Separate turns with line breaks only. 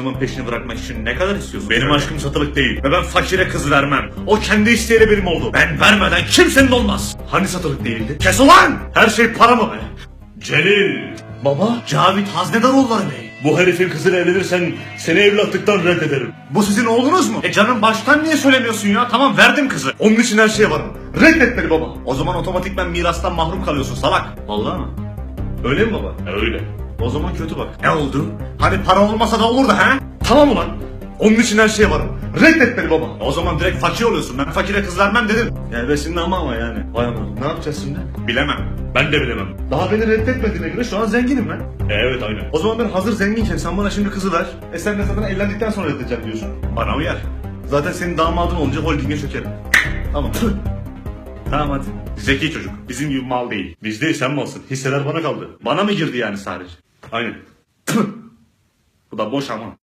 kızımın peşini bırakmak için ne kadar istiyorsun? Benim aşkım satılık değil ve ben fakire kız vermem. O kendi isteğiyle benim oldu. Ben vermeden kimsenin olmaz. Hani satılık değildi? Kes ulan! Her şey para mı be? Celil! Baba? Cavit Haznedaroğulları Bey. Bu herifin kızıyla evlenirsen seni evlatlıktan reddederim. Bu sizin oğlunuz mu? E canım baştan niye söylemiyorsun ya? Tamam verdim kızı. Onun için her şeye varım. Reddet beni baba. O zaman otomatikman mirastan mahrum kalıyorsun salak. Vallahi mı? Öyle mi baba? Öyle. O zaman kötü bak. Ne oldu? Hani para olmasa da olurdu ha? Tamam ulan. Onun için her şeye varım. Reddet beni baba. O zaman direkt fakir oluyorsun. Ben fakire kız vermem dedim. Yani besinde ama ama yani. Vay aman. Ne yapacağız şimdi? Bilemem. Ben de bilemem. Daha beni reddetmediğine göre şu an zenginim ben. Evet aynen. O zaman ben hazır zenginken sen bana şimdi kızı ver. E sen de zaten evlendikten sonra reddedeceğim diyorsun. Bana uyar. Zaten senin damadın olunca holdinge çökerim. Tamam. Tamam hadi. Zeki çocuk. Bizim gibi mal değil. Biz değil sen malsın. Hisseler bana kaldı. Bana mı girdi yani sadece? Aynen. Bu da boş ama.